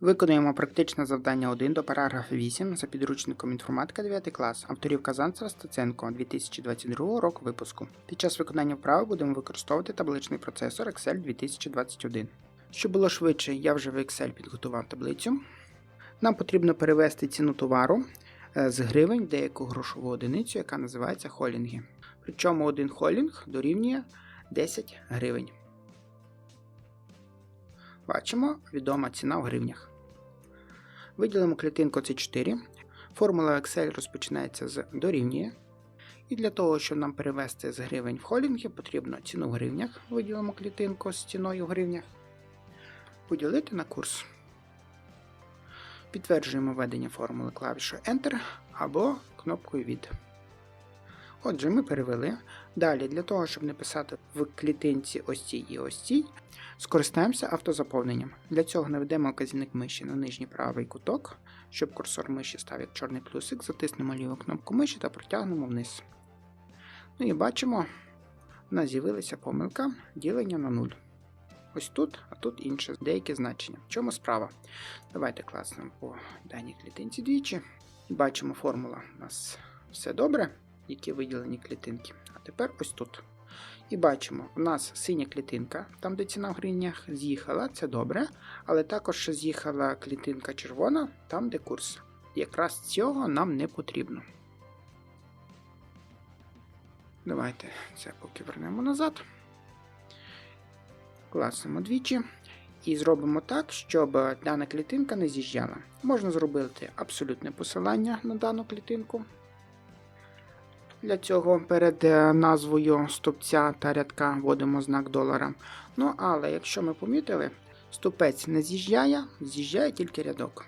Виконуємо практичне завдання 1 до параграфу 8 за підручником інформатика 9 клас, авторів Казанцева Стаценко 2022 року випуску. Під час виконання вправи будемо використовувати табличний процесор Excel 2021. Щоб було швидше, я вже в Excel підготував таблицю. Нам потрібно перевести ціну товару е, з гривень в деяку грошову одиницю, яка називається холінги. Причому один холінг дорівнює 10 гривень. Бачимо відома ціна в гривнях. Виділимо клітинку C4. Формула Excel розпочинається з дорівнює. І для того, щоб нам перевести з гривень в холінги, потрібно ціну в гривнях. Виділимо клітинку з ціною в гривнях. Поділити на курс. Підтверджуємо введення формули клавішою Enter або кнопкою від. Отже, ми перевели. Далі, для того, щоб не писати в клітинці ось цій і ось цій, скористаємося автозаповненням. Для цього наведемо вказівник миші на нижній правий куток, щоб курсор миші став як чорний плюсик, затиснемо ліву кнопку миші та протягнемо вниз. Ну і бачимо, в нас з'явилася помилка ділення на 0. Ось тут, а тут інше, деякі значення. В чому справа? Давайте класнемо по даній клітинці двічі. Бачимо, формула у нас все добре, які виділені клітинки. А тепер ось тут. І бачимо, у нас синя клітинка, там де ціна в гривнях з'їхала, це добре. Але також з'їхала клітинка червона, там де курс. Якраз цього нам не потрібно. Давайте це поки вернемо назад. Класимо двічі. І зробимо так, щоб дана клітинка не з'їжджала. Можна зробити абсолютне посилання на дану клітинку. Для цього перед е, назвою стовпця та рядка вводимо знак долара. Ну, але якщо ми помітили, стовпець не з'їжджає, з'їжджає тільки рядок.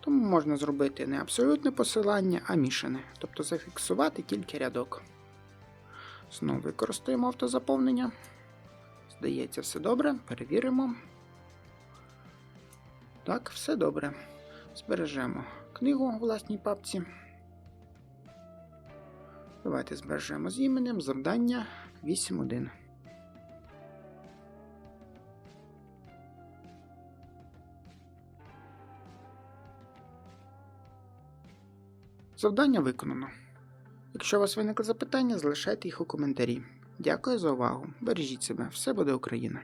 Тому можна зробити не абсолютне посилання, а мішане. Тобто зафіксувати тільки рядок. Знову використаємо автозаповнення. Здається, все добре. Перевіримо. Так, все добре. Збережемо книгу у власній папці. Давайте збережемо з іменем завдання 8.1. Завдання виконано. Якщо у вас виникли запитання, залишайте їх у коментарі. Дякую за увагу. Бережіть себе, все буде Україна!